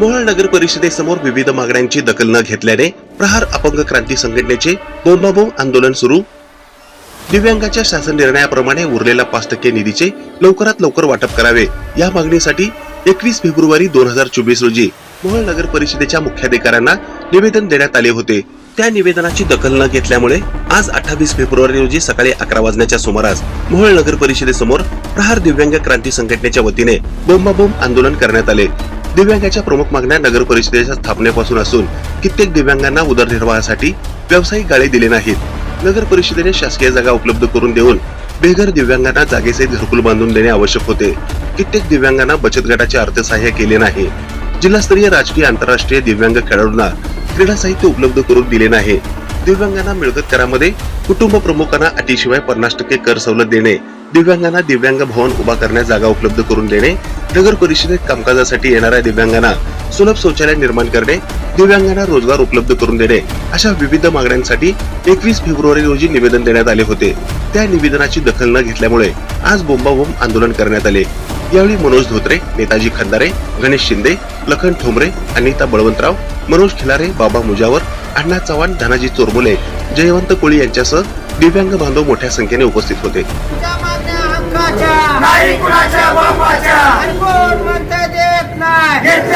मोहोळ नगर परिषदेसमोर विविध मागण्यांची दखल न घेतल्याने प्रहार अपंग क्रांती संघटनेचे बोंबाबोंब आंदोलन सुरू. दिव्यांगाच्या शासन निर्णयाप्रमाणे उरलेला पाच टक्के निधीचे लवकरात लवकर वाटप करावे. या मागणीसाठी एकवीस फेब्रुवारी दोन हजार चोवीस रोजी मोहोळ नगर परिषदेच्या मुख्याधिकाऱ्यांना निवेदन देण्यात आले होते. त्या निवेदनाची दखल न घेतल्यामुळे आज अठ्ठावीस फेब्रुवारी रोजी सकाळी अकरा वाजण्याच्या सुमारास मोहोळ नगर परिषदेसमोर प्रहार दिव्यांग क्रांती संघटनेच्या वतीने बोंबाबोंब आंदोलन करण्यात आले. दिव्यांगाच्या प्रमुख मागण्या नगर परिषदेच्या स्थापनेपासून असून कित्येक दिव्यांगांना उदरनिर्वाहासाठी व्यावसायिक गाळे दिले नाहीत. नगर परिषदेने शासकीय जागा उपलब्ध करून देऊन बेघर दिव्यांगांना जागेचे घरकुल बांधून देणे आवश्यक होते. कित्येक दिव्यांगांना बचत गटाचे अर्थसहाय्य केले नाही. जिल्हास्तरीय राजकीय आंतरराष्ट्रीय दिव्यांग खेळाडूंना क्रीडा साहित्य उपलब्ध करून दिले नाही. दिव्यांगांना मिळकत करामध्ये कुटुंब प्रमुखांना अटीशिवाय पन्नास टक्के कर सवलत देणे दिव्यांगांना दिव्यांग भवन उभा करण्यास जागा उपलब्ध करून देणे नगर परिषदेत कामकाजासाठी येणाऱ्या दिव्यांगांना सुलभ शौचालय निर्माण करणे दिव्यांगांना रोजगार उपलब्ध करून देणे अशा विविध मागण्यांसाठी एकवीस फेब्रुवारी रोजी निवेदन देण्यात आले होते. त्या निवेदनाची दखल न घेतल्यामुळे आज बोंबाबोंब आंदोलन करण्यात आले. यावेळी मनोज धोत्रे नेताजी खंदारे गणेश शिंदे लखन ठोंबरे अनिता बळवंतराव मनोज खिलारे बाबा मुजावर अण्णा चव्हाण धनाजी चोरमुले जयवंत कोळी यांच्यासह दिव्यांग बांधव मोठ्या संख्येने उपस्थित होते.